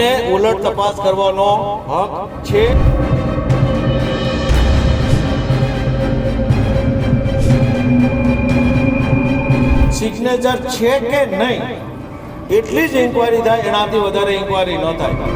અમને ઉલટ તપાસ કરવાનો હક છે. સિગ્નેચર છે કે નહીં? એટલી જ ઇન્કવાયરી થાય, એનાથી વધારે ઇન્કવાયરી ન થાય.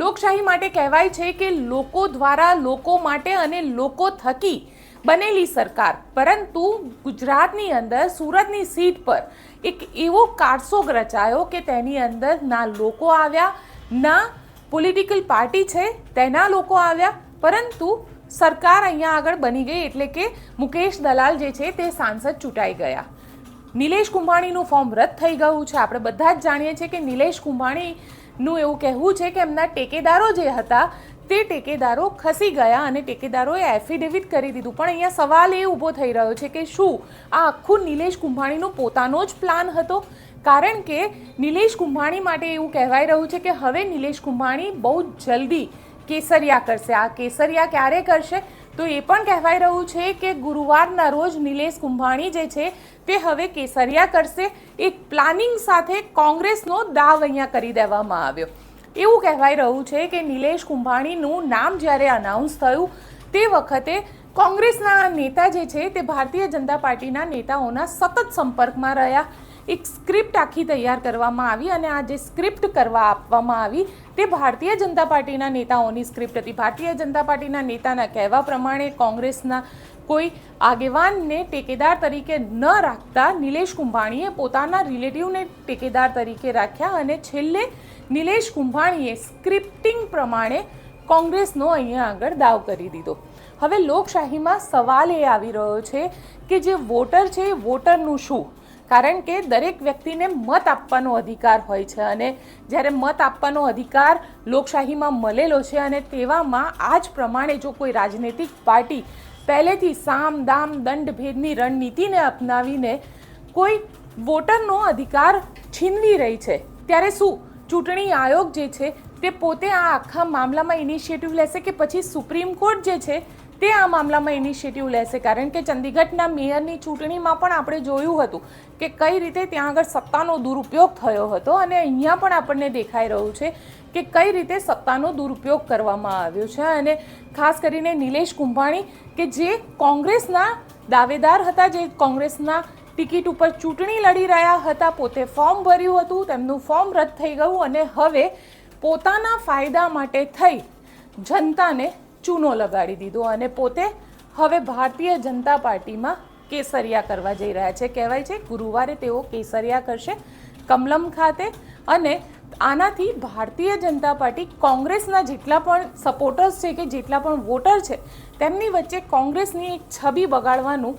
લોકશાહી માટે કહેવાય છે કે લોકો દ્વારા લોકો માટે અને લોકો થકી બનેલી સરકાર. પરંતુ ગુજરાતની અંદર, સુરતની સીટ પર એક એવો કારસોગ રચાયો કે તેની અંદર ના લોકો આવ્યા, ના પોલિટિકલ પાર્ટી છે, તેના લોકો આવ્યા. પરંતુ સરકાર અહીંયા આગળ બની ગઈ એટલે કે મુકેશ દલાલ જે છે તે સાંસદ ચૂંટાઈ ગયા. નિલેશ કુંભાણીનું ફોર્મ રદ થઈ ગયું છે. આપણે બધા જ જાણીએ છીએ કે નિલેશ કુંભાણીનું એવું કહેવું છે કે એમના ટેકેદારો જે હતા તે ટેકેદારો ખસી ગયા અને ટેકેદારોએ એફિડેવિટ કરી દીધું. પણ અહીંયા સવાલ એ ઊભો થઈ રહ્યો છે કે શું? આ આખું નિલેશ કુંભાણીનો પોતાનો જ પ્લાન હતો? કારણ કે નિલેશ કુંભાણી માટે એવું કહેવાય રહ્યું છે કે હવે નિલેશ કુંભાણી બહુ જલ્દી કેસરિયા કરશે. આ કેસરિયા ક્યારે કરશે? તો એ પણ કહેવાય રહ્યું છે કે ગુરુવારના રોજ નિલેશ કુંભાણી જે છે તે હવે કેસરિયા કરશે. એક પ્લાનિંગ સાથે કોંગ્રેસનો દાવ અહીંયા કરી દેવામાં આવ્યો. એવું કહેવાય રહ્યું છે કે નિલેશ કુંભાણીનું નામ જ્યારે અનાઉન્સ થયું, તે વખતે કોંગ્રેસના નેતા જે છે તે ભારતીય જનતા પાર્ટીના નેતાઓના સતત સંપર્કમાં રહ્યા. એક સ્ક્રિપ્ટ આખી તૈયાર કરવામાં આવી અને આ જે સ્ક્રિપ્ટ કરવા આપવામાં આવી, તે ભારતીય જનતા પાર્ટીના નેતાઓની સ્ક્રિપ્ટ હતી. ભારતીય જનતા પાર્ટીના નેતાના કહેવા પ્રમાણે કોંગ્રેસના કોઈ આગેવાનને ટેકેદાર તરીકે ન રાખતા નિલેશ કુંભાણીએ પોતાના રિલેટિવને ટેકેદાર તરીકે રાખ્યા અને છેલ્લે નિલેશ કુંભાણીએ સ્ક્રિપ્ટિંગ પ્રમાણે કોંગ્રેસનો અહીંયા આગળ દાવ કરી દીધો. હવે લોકશાહીમાં સવાલ એ આવી રહ્યો છે કે જે વોટર છે એ વોટરનું શું? કારણ કે દરેક વ્યક્તિને મત આપવાનો અધિકાર હોય છે અને જ્યારે મત આપવાનો અધિકાર લોકશાહીમાં મળેલો છે અને તેવામાં આ જ પ્રમાણે જો કોઈ રાજનૈતિક પાર્ટી પહેલેથી સામ દામ દંડ ભેદની રણનીતિને અપનાવીને કોઈ વોટરનો અધિકાર છીનવી રહી છે, ત્યારે શું? ચૂંટણી આયોગ જે છે, તે પોતે આ આખા મામલામાં ઇનિશિયેટિવ લેશે કે પછી સુપ્રીમ કોર્ટ જે છે, તે આ મામલામાં ઇનિશિયેટિવ લેશે? કારણ કે ચંદીગઢના મેયરની ચૂંટણીમાં પણ આપણે જોયું હતું કે કઈ રીતે ત્યાં આગળ સત્તાનો દુરુપયોગ થયો હતો અને અહીંયા પણ આપણને દેખાઈ રહ્યું છે કે કઈ રીતે સત્તાનો દુરુપયોગ કરવામાં આવ્યો છે. અને ખાસ કરીને નિલેશ કુંભાણી કે જે કોંગ્રેસના દાવેદાર હતા, જે કોંગ્રેસના ટિકિટ ઉપર ચૂંટણી લડી રહ્યા હતા. પોતે ફોર્મ ભર્યું હતું, તેમનું ફોર્મ રદ થઈ ગયું અને હવે પોતાના ફાયદા માટે થઈ જનતાને ચૂનો લગાડી દીધો અને પોતે હવે ભારતીય જનતા પાર્ટીમાં કેસરિયા કરવા જઈ રહ્યા છે. કહેવાય છે, ગુરુવારે તેઓ કેસરિયા કરશે કમલમ ખાતે અને આનાથી ભારતીય જનતા પાર્ટી કોંગ્રેસના જેટલા પણ સપોર્ટર્સ છે કે જેટલા પણ વોટર છે, તેમની વચ્ચે કોંગ્રેસની એક છબી બગાડવાનું